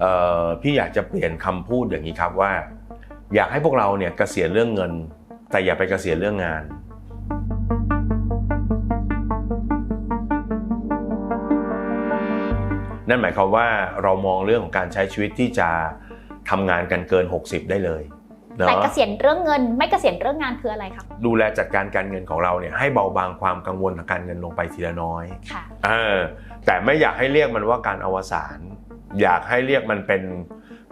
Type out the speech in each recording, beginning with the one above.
เอ่อพี่อยากจะเปลี่ยนคำพูดอย่างนี้ครับว่า อยากให้พวกเราเนี่ยเกษียณเรื่องเงิน แต่อย่าไปเกษียณเรื่องงานนั่นหมายความว่าเรามองเรื่องของการใช้ชีวิตที่จะทำงานกันเกิน 60 ได้เลยเนาะแต่เกษียณเรื่องเงิน ไม่เกษียณเรื่องงานคืออะไรครับ ดูแลจัดการการเงินของเราเนี่ยให้เบาบางความกังวลทางการเงินลงไปทีละน้อยค่ะเออแต่ไม่อยากให้เรียกมันว่าการอวสาน อยากให้เรียกมันเป็น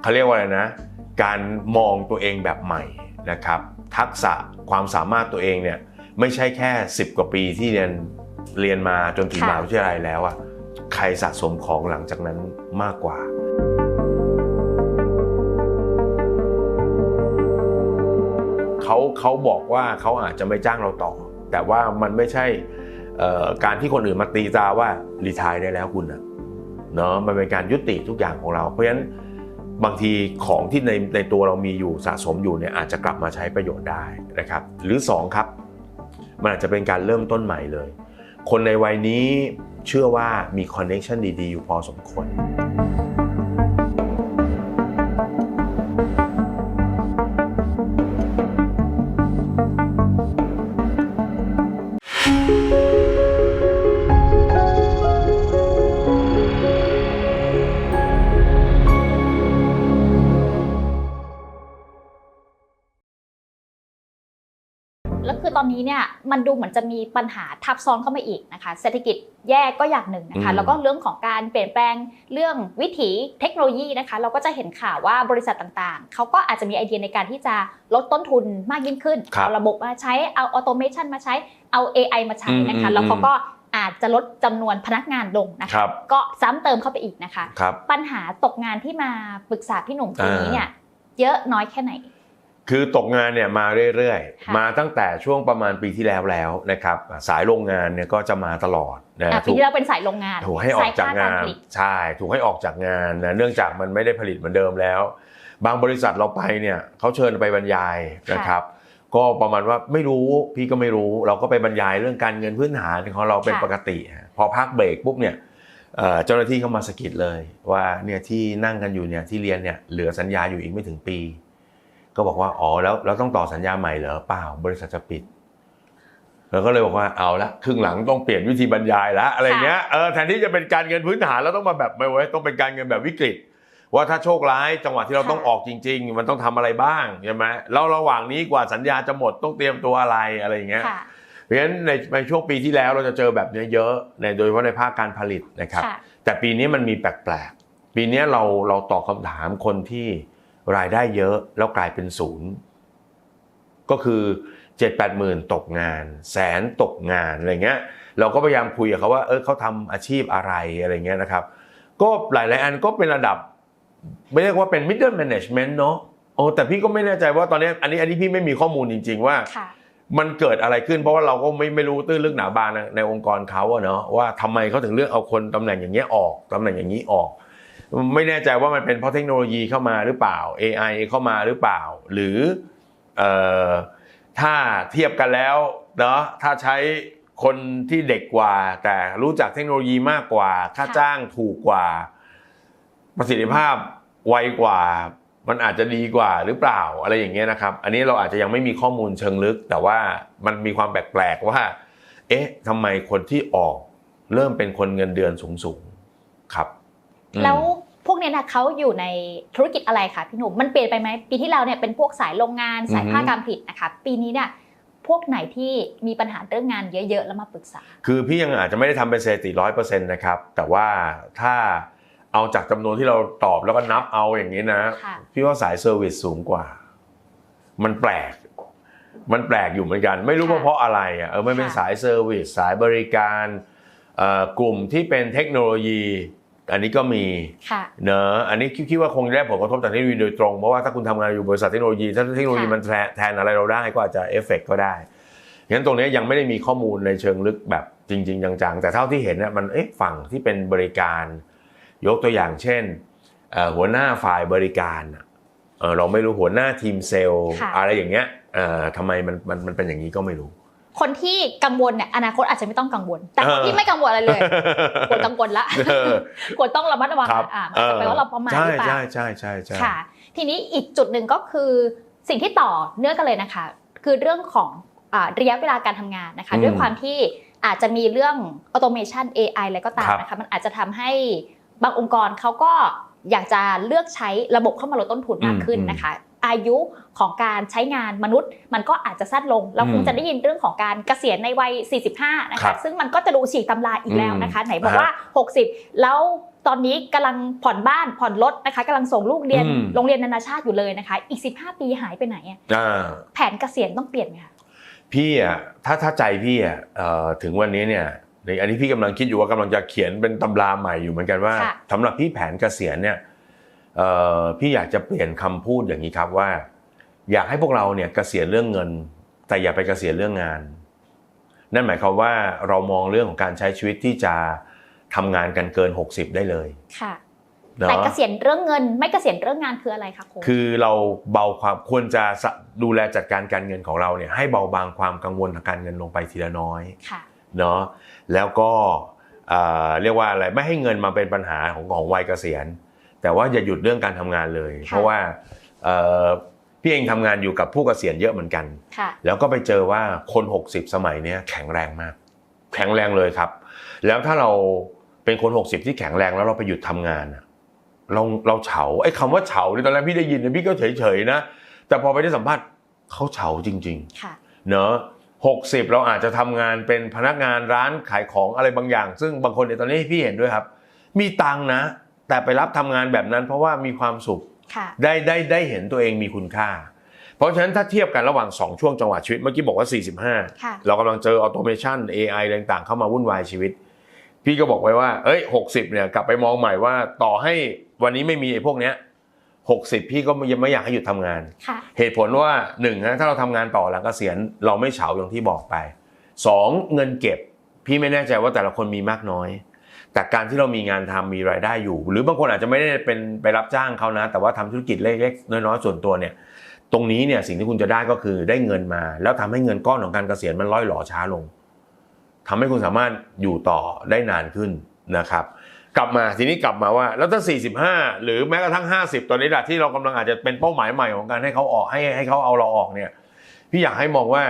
เขาเรียกว่าอะไรนะ การมองตัวเองแบบใหม่นะครับ ทักษะความสามารถตัวเองเนี่ยไม่ใช่แค่ 10 กว่าปีที่เรียนเรียนมาจนถึงมหาวิทยาลัยแล้วอะใครสะสมของหลังจากนั้นมากกว่าเขาเขาบอกว่าเขาอาจจะไม่จ้างเราต่อ แต่ว่ามันไม่ใช่การที่คนอื่นมาตีตาว่ารีทายได้แล้วคุณนะ เนาะมันเป็นการยุติทุกอย่างของเรา เพราะฉะนั้นบางทีของที่ในในตัวเรามีอยู่สะสมอยู่เนี่ยอาจจะกลับมาใช้ประโยชน์ได้นะครับ หรือสองครับ มันอาจจะเป็นการเริ่มต้นใหม่เลย คนในวัยนี้เชื่อว่ามีคอนเน t ชันดีๆ อยู่พอสมควร แล้วคือตอนนี้เนี่ยมันดูเหมือนจะมีปัญหาทับซ้อนเข้ามาอีกนะคะ เศรษฐกิจแย่ก็อย่างหนึ่งนะคะอืมแล้วก็เรื่องของการเปลี่ยนแปลงเรื่องวิถีเทคโนโลยีนะคะ เราก็จะเห็นข่าวว่าบริษัทต่างๆ เขาก็อาจจะมีไอเดียในการที่จะลดต้นทุนมากยิ่งขึ้นครับเอาระบบมาใช้ เอาออโตเมชันมาใช้ เอา AI มาใช้นะคะอืมแล้วเขาก็อาจจะลดจำนวนพนักงานลงนะคคะรับก็ซ้ำเติมเข้าไปอีกนะคะครับปัญหาตกงานที่มาปรึกษาพี่หนุ่มปีนี้อ่าเนี่ยเยอะน้อยแค่ไหน คือตกงานเนี่ยมาเรื่อยค่ะๆมาตั้งแต่ช่วงประมาณปีที่แล้วแล้วนะครับสายโรงงานเนี่ยก็จะมาตลอดนะอะปีถูกที่เราเป็นสายโรงงานถูกให้ออกจากงานสยภคผลิตใช่ถูกให้ออกจากงานนะเนื่องจากมันไม่ได้ผลิตเหมือนเดิมแล้ว บางบริษัทเราไปเนี่ยเขาเชิญไปบรรยายนะครับ ก็ประมาณว่าไม่รู้พี่ก็ไม่รู้ เราก็ไปบรรยายเรื่องการเงินพื้นฐานของเราเป็นค่ะปกติฮะพอพักเบรกปุ๊บเนี่ยเอ่อเจ้าหน้าที่เข้ามาสะกิดเลย ว่าเนี่ยที่นั่งกันอยู่เนี่ยที่เรียนเนี่ยเหลือสัญญาอยู่อีกไม่ถึงปี ก็บอกว่าอ๋อแล้วเราต้องต่อสัญญาใหม่เหรอเปล่า บริษัทจะปิดเราก็เลยบอกว่าเอาละครึ่งหลังต้องเปลี่ยนวิธีบรรยายละอะไรเงี้ยเออแทนที่จะเป็นการเงินพื้นฐานแล้วต้องมาแบบไม่ไว้ยต้องเป็นการเงินแบบวิกฤต ว่าถ้าโชคร้ายจังหวะที่เราค่ะต้องออกจริง ๆ มันต้องทำอะไรบ้างใช่ไหมแล้วระหว่างนี้กว่าสัญญาจะหมดต้องเตรียมตัวอะไรอะไรอย่างเงี้ยค่ะเพราะฉะนั้นในในช่วงปีที่แล้วเราจะเจอแบบเนี้ยเยอะในโดยเฉพาะในภาคการผลิตนะครับค่ะแต่ปีนี้มันมีแปลกๆปีนี้เราเราตอบคำถามคนที่ รายได้เยอะแล้วกลายเป็นศูนย์ก็คือเจ็ดแปดหมื่นตกงาน แสนตกงานอะไรเงี้ยเราก็พยายามคุยกับเขาว่าเออเขาทำอาชีพอะไรอะไรเงี้ยนะครับ ก็หลายๆอันก็เป็นระดับ ไม่เรียกว่าเป็น middle management เนาะโอ้แต่พี่ก็ไม่แน่ใจว่าตอนนี้อันนี้อันนี้พี่ไม่มีข้อมูลจริง ๆ ว่าค่ะมันเกิดอะไรขึ้นเพราะว่าเราก็ไม่ไม่รู้ตื้นลึกหนาบางในในองค์กรเขาอะเนาะว่าทำไมเขาถึงเลือกเอาคนตำแหน่งอย่างเงี้ยออกตำแหน่งอย่างนี้ออก ไม่แน่ใจว่ามันเป็นเพราะเทคโนโลยีเข้ามาหรือเปล่า AI เข้ามาหรือเปล่า หรืออถ้าเทียบกันแล้วเนาะถ้าใช้คนที่เด็กกว่า แต่รู้จักเทคโนโลยีมากกว่า ค่าจ้างถูกกว่า ประสิทธิภาพไวกว่า มันอาจจะดีกว่าหรือเปล่าอะไรอย่างเงี้ยนะครับ อันนี้เราอาจจะยังไม่มีข้อมูลเชิงลึก แต่ว่ามันมีความแปลกๆว่า เอ๊ะทำไมคนที่ออกเริ่มเป็นคนเงินเดือนสูงๆครับ แล้วพวกเนี้ยนะเขาอยู่ในธุรกิจอะไรคะพี่หนุ่มมันเปลี่ยนไปไหมปีที่แล้วเนี่ยเป็นพวกสายโรงงานสายอือฮึภาคการผลิตนะคะปีนี้เนี่ยพวกไหนที่มีปัญหาเรื่องงานเยอะๆ แล้วมาปรึกษา คือพี่ยังอาจจะไม่ได้ทำเป็นสถิติร้อยเปอร์เซ็นต์นะครับ แต่ว่าถ้าเอาจากจำนวนที่เราตอบแล้วก็นับเอาอย่างนี้นะค่ะพี่ว่าสายเซอร์วิสสูงกว่า มันแปลก มันแปลกอยู่เหมือนกัน ไม่รู้ว่าค่ะเพราะอะไรอะเออมันเป็นค่ะสายเซอร์วิสสายบริการเอ่อกลุ่มที่เป็นเทคโนโลยี อันนี้ก็มีค่ะเนอะอันนี้คิดคิดว่าคงได้ผลกระทบจากเทคโนโลยีโดยตรง เพราะว่าถ้าคุณทำงานอยู่บริษัทเทคโนโลยี ถ้าเทคโนโลยีค่ะมันแทนแทนอะไรเราได้ก็อาจจะเอฟเฟกก็ได้งั้นตรงนี้ยังไม่ได้มีข้อมูลในเชิงลึกแบบจริง ๆ จังๆ แต่เท่าที่เห็นน่ะมันเอ๊ะฝั่งที่เป็นบริการ ยกตัวอย่างเช่นเอ่อหัวหน้าฝ่ายบริการน่ะเอ่อเราไม่รู้หัวหน้าทีมเซลล์ค่ะอะไรอย่างเงี้ยเอ่อทำไมมันมันมันเป็นอย่างนี้ก็ไม่รู้ คนที่กังวลเนี่ยอนาคตอาจจะไม่ต้องกังวล แต่คนเออที่ไม่กังวลอะไรเลยควรกังวลละเออควรต้องระมัดระวังครับอ่ามันจะแปลว่าเราประมาทใช่หรือเปล่าใช่ใช่ใช่ใช่ค่ะ ทีนี้อีกจุดหนึ่งก็คือสิ่งที่ต่อเนื่องกันเลยนะคะ คือเรื่องของอ่าระยะเวลาการทำงานนะคะอืมด้วยความที่อาจจะมีเรื่องออโตเมชัน AI อะไรก็ตามครับนะคะมันอาจจะทำให้บางองค์กรเขาก็อยากจะเลือกใช้ระบบเข้ามาลดต้นทุนมากขึ้นอืมนะคะ อายุของการใช้งานมนุษย์ มันก็อาจจะสั้นลง เราคงอืมจะได้ยินเรื่องของการเกษียณในวัย 45 นะครัคะบซึ่งมันก็จะดูฉีกตำราอีกแล้วนะคะ ไหนบอกฮะว่า 60 แล้วตอนนี้กำลังผ่อนบ้านผ่อนรถนะคะกำลังส่งลูกเรียนอืมโรงเรียนนานาชาติอยู่เลยนะคะ อีก 15 ปีหายไปไหนอะอ่าแผนเกษียณต้องเปลี่ยนไหมคะพี่อะถ้าถ้าใจพี่อะเอ่อถึงวันนี้เนี่ยในอันนี้พี่กำลังคิดอยู่ว่ากำลังจะเขียนเป็นตำราใหม่อยู่เหมือนกันว่าค่ะสำหรับพี่แผนเกษียณเนี่ยเอ่อ พี่อยากจะเปลี่ยนคำพูดอย่างนี้ครับว่า อยากให้พวกเราเนี่ยเกษียณเรื่องเงิน แต่อย่าไปเกษียณเรื่องงาน นั่นหมายความว่าเรามองเรื่องของการใช้ชีวิตที่จะทำงานกันเกิน 60 ได้เลยค่ะเนาะแต่เกษียณเรื่องเงิน ไม่เกษียณเรื่องงานคืออะไรคะโค้ชคือเราเบาความควรจะสะดูแลจัดการการเงินของเราเนี่ยให้เบาบางความกังวลทางการเงินลงไปทีละน้อยค่ะเนาะแล้วก็เอ่อเรียกว่าอะไรไม่ให้เงินมาเป็นปัญหาของของวัยเกษียณ แต่ว่าอย่าหยุดเรื่องการทำงานเลยค่ะเพราะว่าเอ่อพี่เองทำงานอยู่กับผู้เกษียณเยอะเหมือนกันค่ะแล้วก็ไปเจอว่าคน 60 สมัยเนี้ยแข็งแรงมาก แข็งแรงเลยครับ แล้วถ้าเราเป็นคน 60 ที่แข็งแรงแล้วเราไปหยุดทำงานอะเราเราเฉาไอ้คำว่าเฉาเนี่ยตอนแรกพี่ได้ยินเนี่ยพี่ก็เฉยๆนะแต่พอไปได้สัมภาษณ์เขาเฉาจริงๆค่ะเนอะหกสิบเราอาจจะทำงานเป็นพนักงานร้านขายของอะไรบางอย่าง ซึ่งบางคนในยตอนนี้พี่เห็นด้วยครับ มีตังค์นะ แต่ไปรับทำงานแบบนั้นเพราะว่ามีความสุขค่ะได้ได้ได้เห็นตัวเองมีคุณค่า เพราะฉะนั้นถ้าเทียบกันระหว่าง 2 ช่วงจังหวะชีวิต เมื่อกี้บอกว่า 45ค่ะเรากำลังเจอออโตเมชัน AI อะไรต่างๆ เข้ามาวุ่นวายชีวิต พี่ก็บอกไว้ว่า เอ้ย 60 เนี่ยกลับไปมองใหม่ว่าต่อให้วันนี้ไม่มีไอ้พวกเนี้ย60 พี่ก็ยังไม่อยากให้หยุดทำงานค่ะเหตุผลว่าหนึ่งนะถ้าเราทำงานต่อหลังเกษียณเราไม่เฉาอย่างที่บอกไปสองเงินเก็บ พี่ไม่แน่ใจว่าแต่ละคนมีมากน้อย แต่การที่เรามีงานทำมีรายได้อยู่ หรือบางคนอาจจะไม่ได้เป็นไปรับจ้างเขานะ แต่ว่าทำธุรกิจเล็กๆน้อยๆส่วนตัวเนี่ยตรงนี้เนี่ยสิ่งที่คุณจะได้ก็คือได้เงินมา แล้วทำให้เงินก้อนของการเกษียณมันล่อยหล่อช้าลงทำให้คุณสามารถอยู่ต่อได้นานขึ้นนะครับ กลับมาทีนี้กลับมาว่า แล้วถ้า 45 หรือแม้กระทั่ง 50 ตอนนี้แหละที่เรากำลังอาจจะเป็นเป้าหมายใหม่ของการให้เขาออกให้ให้เขาเอาเราออกเนี่ยพี่อยากให้มองว่า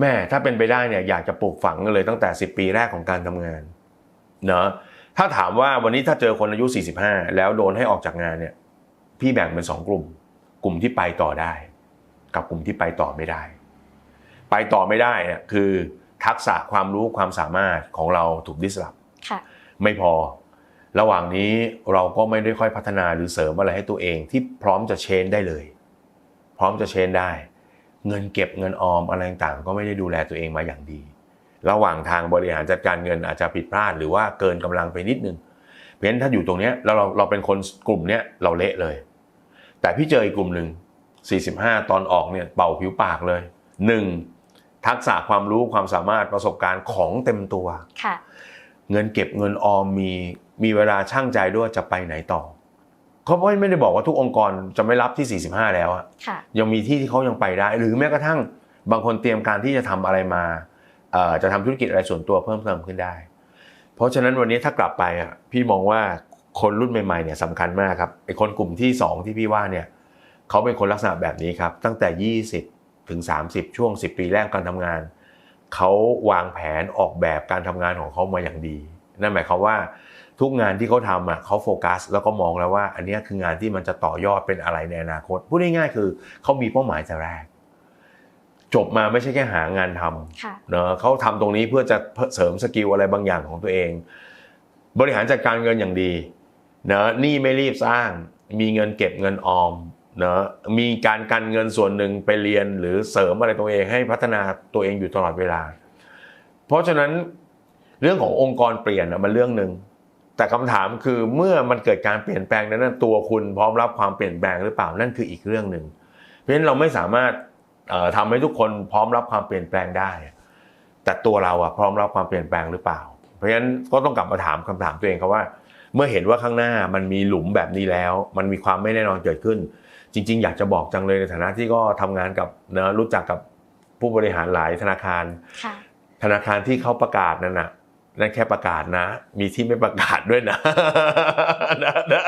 แม่ถ้าเป็นไปได้เนี่ยอยากจะปลูกฝังเลยตั้งแต่ 10 ปีแรกของการทำงาน เนาะถ้าถามว่าวันนี้ถ้าเจอคนอายุ 45 แล้วโดนให้ออกจากงานเนี่ย พี่แบ่งเป็นสองกลุ่ม กลุ่มที่ไปต่อได้ กับกลุ่มที่ไปต่อไม่ได้ ไปต่อไม่ได้เนี่ยคือทักษะความรู้ความสามารถของเราถูกดิสลอฟค่ะไม่พอ ระหว่างนี้เราก็ไม่ได้ค่อยพัฒนาหรือเสริมอะไรให้ตัวเองที่พร้อมจะเชนได้เลย พร้อมจะเชนได้ เงินเก็บเงินออมอะไรต่างๆก็ไม่ได้ดูแลตัวเองมาอย่างดี ระหว่างทางบริหารจัดการเงินอาจจะผิดพลาดหรือว่าเกินกำลังไปนิดนึง เพราะฉะนั้นถ้าอยู่ตรงเนี้ยแล้วเราเราเป็นคนกลุ่มเนี้ยเราเละเลย แต่พี่เจออีกกลุ่มหนึ่ง45 ตอนออกเนี่ยเป่าผิวปากเลยหนึ่งทักษะความรู้ความสามารถประสบการณ์ของเต็มตัวค่ะเงินเก็บเงินออมมีมีเวลาช่างใจด้วยจะไปไหนต่อเขาไม่ได้บอกว่าทุกองค์กรจะไม่รับที่ 45 แล้วอะค่ะยังมีที่ที่เขายังไปได้ หรือแม้กระทั่งบางคนเตรียมการที่จะทำอะไรมาเอ่อ จะทำธุรกิจอะไรส่วนตัวเพิ่มเติมขึ้นได้ เพราะฉะนั้นวันนี้ถ้ากลับไปอะพี่มองว่าคนรุ่นใหม่ๆเนี่ยสำคัญมากครับไอ้คนกลุ่มที่สองที่พี่ว่าเนี่ยเขาเป็นคนลักษณะแบบนี้ครับ ตั้งแต่ 20 ถึง 30 ช่วง 10 ปีแรกการทำงาน เขาวางแผนออกแบบการทำงานของเขามาอย่างดี นั่นหมายความว่าทุกงานที่เขาทำอะเขาโฟกัส แล้วก็มองแล้วว่า อันนี้คืองานที่มันจะต่อยอดเป็นอะไรในอนาคต พูดง่ายๆคือเขามีเป้าหมายแต่แรก จบมาไม่ใช่แค่หางานทำค่ะเนอะเขาทำตรงนี้เพื่อจะเสริมสกิลอะไรบางอย่างของตัวเอง บริหารจัดการเงินอย่างดีเนอะหนี้ไม่รีบสร้าง มีเงินเก็บเงินออมเนอะมีการกันเงินส่วนหนึ่งไปเรียนหรือเสริมอะไรตัวเองให้พัฒนาตัวเองอยู่ตลอดเวลา เพราะฉะนั้นเรื่องขององค์กรเปลี่ยนนะมันเรื่องหนึ่งแต่คำถามคือเมื่อมันเกิดการเปลี่ยนแปลงนั้นนะตัวคุณพร้อมรับความเปลี่ยนแปลงหรือเปล่านั่นคืออีกเรื่องหนึ่งเพราะฉะนั้นเราไม่สามารถเอ่อ ทำให้ทุกคนพร้อมรับความเปลี่ยนแปลงได้ แต่ตัวเราอะพร้อมรับความเปลี่ยนแปลงหรือเปล่า เพราะฉะนั้นก็ต้องกลับมาถามคำถามตัวเองครับว่า เมื่อเห็นว่าข้างหน้ามันมีหลุมแบบนี้แล้ว มันมีความไม่แน่นอนเกิดขึ้น จริง ๆ อยากจะบอกจังเลยในฐานะที่ก็ทำงานกับนะรู้จักกับผู้บริหารหลายธนาคารค่ะธนาคารที่เขาประกาศนั่นน่ะนั่นแค่ประกาศนะ มีที่ไม่ประกาศด้วยนะนะนะ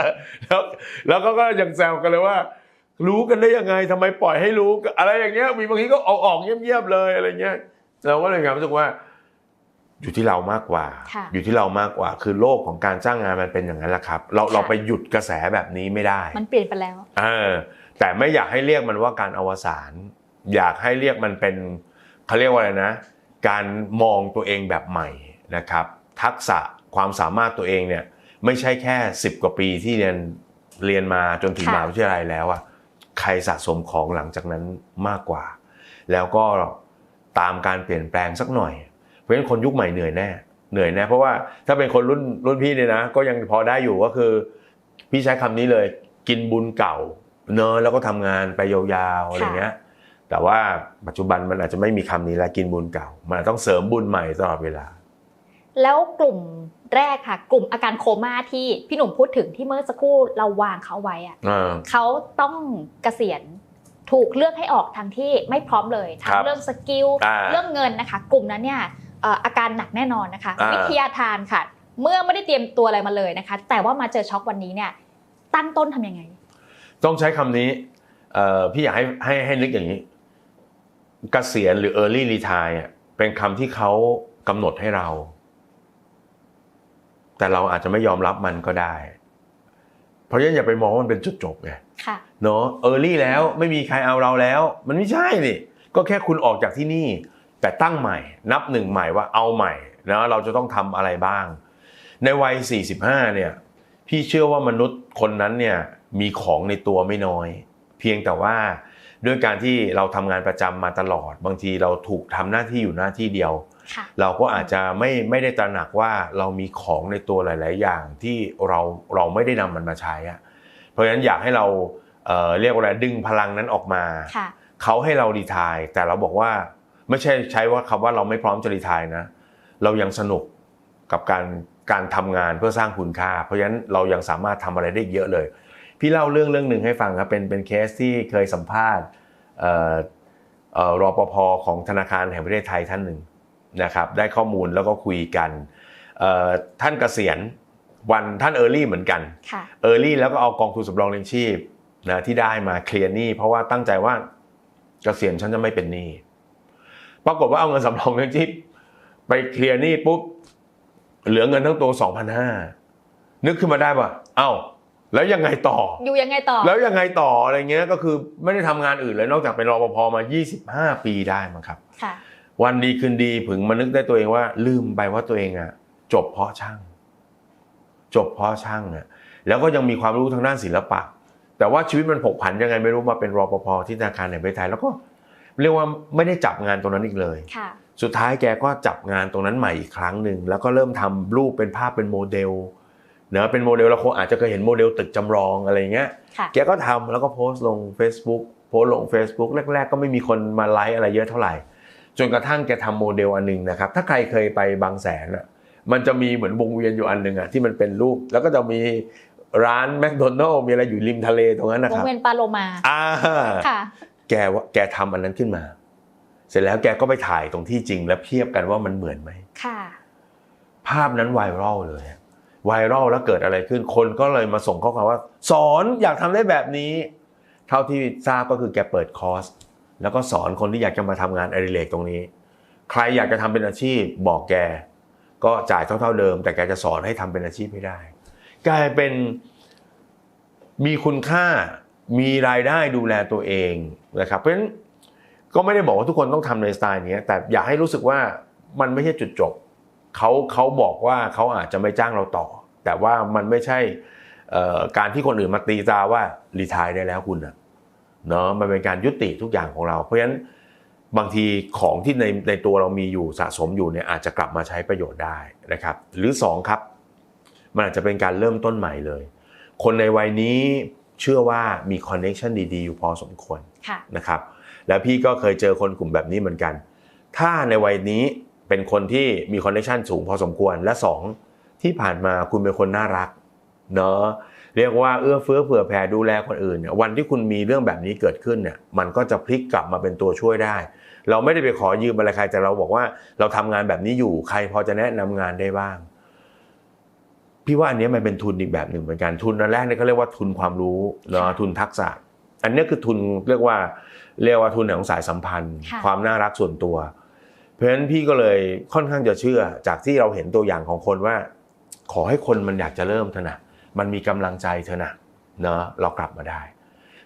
แล้วแล้วก็ก็ยังแซวกันเลยว่า รู้กันได้ยังไงทำไมปล่อยให้รู้ อะไรอย่างเงี้ย มีบางทีก็เอาออกเงียบๆเลยอะไรเงี้ย เราก็เลยมีความรู้สึกว่า อยู่ที่เรามากกว่าค่ะอยู่ที่เรามากกว่า คือโลกของการจ้างงานมันเป็นอย่างนั้นแหละครับ เราเราไปหยุดกระแสแบบนี้ไม่ได้ มันเปลี่ยนไปแล้วเออแต่ไม่อยากให้เรียกมันว่าการอวสานอยากให้เรียกมันเป็นเขาเรียกว่าอะไรนะ การมองตัวเองแบบใหม่นะครับ ทักษะความสามารถตัวเองเนี่ย ไม่ใช่แค่ 10 กว่าปีที่เรียนเรียนมาจนถึงค่ะมหาวิทยาลัยแล้วอะ ใครสะสมของหลังจากนั้นมากกว่า แล้วก็ตามการเปลี่ยนแปลงสักหน่อย เพราะฉะนั้นคนยุคใหม่เหนื่อยแน่เหนื่อยแน่เพราะว่าถ้าเป็นคนรุ่นรุ่นพี่เนี่ยนะ ก็ยังพอได้อยู่ก็คือ พี่ใช้คำนี้เลย กินบุญเก่าเนอะแล้วก็ทำงานไปยาวๆอะไรเงี้ยแต่ว่าปัจจุบันมันอาจจะไม่มีคำนี้แล้วกินบุญเก่า มันต้องเสริมบุญใหม่ตลอดเวลา แล้วกลุ่มแรกค่ะ กลุ่มอาการโคม่าที่พี่หนุ่มพูดถึงที่เมื่อสักครู่เราวางเขาไว้อะอ่าเขาต้องเกษียณถูกเลือกให้ออกทางที่ไม่พร้อมเลยทั้ครังบเรื่องสกิลอ่าเรื่องเงินนะคะ กลุ่มนั้นเนี่ยเอ่ออาการหนักแน่นอนนะคะอ่าวิทยาทานค่ะ เมื่อไม่ได้เตรียมตัวอะไรมาเลยนะคะ แต่ว่ามาเจอช็อกวันนี้เนี่ยตั้งต้นทำยังไง ต้องใช้คำนี้เอ่อพี่อยากให้ให้ให้นึกอย่างนี้เกษียณหรือ early retire อะเป็นคำที่เขากำหนดให้เรา แต่เราอาจจะไม่ยอมรับมันก็ได้ เพราะฉะนั้นอย่าไปมองว่ามันเป็นจุดจบไงค่ะเนาะเออร์ลี่แล้วไม่มีใครเอาเราแล้ว มันไม่ใช่นี่ก็แค่คุณออกจากที่นี่ แต่ตั้งใหม่ นับหนึ่งใหม่ว่าเอาใหม่นะเราจะต้องทำอะไรบ้าง ในวัย 45 เนี่ย พี่เชื่อว่ามนุษย์คนนั้นเนี่ยมีของในตัวไม่น้อย เพียงแต่ว่าด้วยการที่เราทำงานประจำมาตลอด บางทีเราถูกทำหน้าที่อยู่หน้าที่เดียวค่ะ เราก็อาจจะไม่ไม่ได้ตระหนักว่าเรามีของในตัวหลาย ๆ อย่างที่เราเราไม่ได้นำมันมาใช้อะเพราะฉะนั้นอยากให้เราเอ่อเรียกว่าอะไรดึงพลังนั้นออกมาค่ะเขาให้เรารีไทาย แต่เราบอกว่าไม่ใช่ใช้ว่าคำว่าเราไม่พร้อมจะรีไทายนะ เรายังสนุกกับการการทำงานเพื่อสร้างคุณค่า เพราะฉะนั้นเรายังสามารถทำอะไรได้อีกเยอะเลย พี่เล่าเรื่องเรื่องหนึ่งให้ฟังครับเป็นเป็นเคสที่เคยสัมภาษณ์เอ่อเอ่อรอปภของธนาคารแห่งประเทศไทยท่านหนึ่ง นะครับได้ข้อมูลแล้วก็คุยกันเอ่อท่านเกษียณวันท่านเออร์ลี่เหมือนกันค่ะเออร์ลี่แล้วก็เอากองทุนสำรองเลี้ยงชีพนะที่ได้มาเคลียร์หนี้เพราะว่าตั้งใจว่าเกษียณฉันจะไม่เป็นหนี้ปรากฏว่าเอาเงินสำรองเลี้ยงชีพไปเคลียร์หนี้ปุ๊บเหลือเงินทั้งตัว2,500นึกขึ้นมาได้ป่ะเอ้าแล้วยังไงต่อ อยู่ยังไงต่อ แล้วยังไงต่ออะไรเงี้ยก็คือไม่ได้ทำงานอื่นเลยนอกจากเป็นรปภมา 25 ปีได้มั้งครับ ค่ะ วันดีคืนดีผึงมานึกได้ตัวเองว่า ลืมไปว่าตัวเองอะจบเพราะช่าง จบเพราะช่างอะแล้วก็ยังมีความรู้ทางด้านศิลปะ แต่ว่าชีวิตมันผกผันยังไงไม่รู้มาเป็นรปภที่ธนาคารแห่งประเทศไทยแล้วก็เรียกว่าไม่ได้จับงานตรงนั้นอีกเลยค่ะสุดท้ายแกก็จับงานตรงนั้นใหม่อีกครั้งหนึ่งแล้วก็เริ่มทำรูปเป็นภาพเป็นโมเดลเนอะเป็นโมเดลเราคงอาจจะเคยเห็นโมเดลตึกจำลองอะไรเงี้ยค่ะแกก็ทำแล้วก็โพสต์ลง Facebook โพสต์ลง Facebook แรก ๆ ก็ไม่มีคนมาไลค์อะไรเยอะเท่าไหร่ จนกระทั่งแกทำโมเดลอันหนึงนะครับ ถ้าใครเคยไปบางแสนอะมันจะมีเหมือนวงเวียนอยู่อันหนึ่งอะที่มันเป็นรูป แล้วก็จะมีร้านแมคโดนัลล์มีอะไรอยู่ริมทะเลตรงนั้นนะวคงรับเวียนปาโลมาอ่าค่ะแกว่าแกทำอันนั้นขึ้นมา เสร็จแล้วแกก็ไปถ่ายตรงที่จริง แล้วเทียบกันว่ามันเหมือนไหมค่ะ ภาพนั้นไวรัลเลยอะไวรัลแล้วเกิดอะไรขึ้น คนก็เลยมาส่งข้อความว่า สอนอยากทำได้แบบนี้ เท่าที่ทราบก็คือแกเปิดคอร์ส แล้วก็สอนคนที่อยากจะมาทำงานอดิเรกตรงนี้ ใครอยากจะทำเป็นอาชีพบอกแก ก็จ่ายเท่า ๆเดิม แต่แกจะสอนให้ทำเป็นอาชีพให้ได้ กลายเป็นมีคุณค่ามีรายได้ดูแลตัวเองนะครับ เพราะฉะนั้นก็ไม่ได้บอกว่าทุกคนต้องทำในสไตล์นี้แต่อยากให้รู้สึกว่ามันไม่ใช่จุดจบเขาเขาบอกว่าเขาอาจจะไม่จ้างเราต่อ แต่ว่ามันไม่ใช่การที่คนอื่นมาตีตาว่ารีทายได้แล้วคุณอะ เนาะมันเป็นการยุติทุกอย่างของเรา เพราะฉะนั้นบางทีของที่ในในตัวเรามีอยู่สะสมอยู่เนี่ยอาจจะกลับมาใช้ประโยชน์ได้นะครับ หรือสองครับ มันอาจจะเป็นการเริ่มต้นใหม่เลย คนในวัยนี้เชื่อว่ามีคอนเน t ชันดีๆ อยู่พอสมควรค่ะนะครับ แล้วพี่ก็เคยเจอคนกลุ่มแบบนี้เหมือนกัน ถ้าในวัยนี้เป็นคนที่มีคอนเนคชันสูงพอสมควรและสองที่ผ่านมาคุณเป็นคนน่ารักเนาะ เรียกว่าเอื้อเฟื้อเผื่อแผ่ดูแลคนอื่นเนี่ยวันที่คุณมีเรื่องแบบนี้เกิดขึ้นเนี่ยมันก็จะพลิกกลับมาเป็นตัวช่วยได้ เราไม่ได้ไปขอยืมอะไรใครแต่เราบอกว่าเราทำงานแบบนี้อยู่ใครพอจะแนะนำงานได้บ้าง พี่ว่าอันเนี้ยมันเป็นทุนอีกแบบหนึ่งเหมือนกันทุนอันแรกเนี่ยเขาเรียกว่าทุนความรู้เนาะค่ะทุนทักษะ อันเนี้ยคือทุนเรียกว่าเรียกว่าทุนของสายสัมพันธ์ค่ะความน่ารักส่วนตัว เพราะฉะนั้นพี่ก็เลยค่อนข้างจะเชื่อจากที่เราเห็นตัวอย่างของคนว่า ขอให้คนมันอยากจะเริ่มเถอะนะ มันมีกำลังใจเถอนะเนาะเรากลับมาได้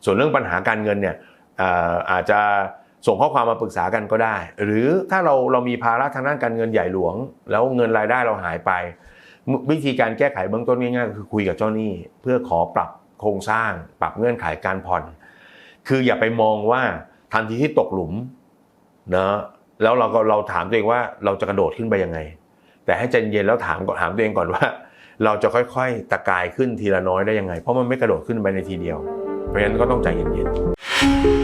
ส่วนเรื่องปัญหาการเงินเนี่ยอาจจะส่งข้อความมาปรึกษากันก็ได้ หรือถ้าเราเรามีภาระทางด้านการเงินใหญ่หลวง แล้วเงินรายได้เราหายไป วิธีการแก้ไขเบื้องต้นง่ายๆก็คือคุยกับเจ้าหนี้ เพื่อขอปรับโครงสร้าง ปรับเงื่อนไขการผ่อน คืออย่าไปมองว่าทันทีที่ตกหลุมเนะแล้วเราก็เราถามตัวเองว่าเราจะกระโดดขึ้นไปยังไง แต่ให้ใจเย็นแล้วถามก่อนถามตัวเองก่อนว่า เราจะค่อยๆ ตะกายขึ้นทีละน้อยได้ยังไง เพราะมันไม่กระโดดขึ้นไปในทีเดียว เพราะฉะนั้นก็ต้องใจเย็นๆ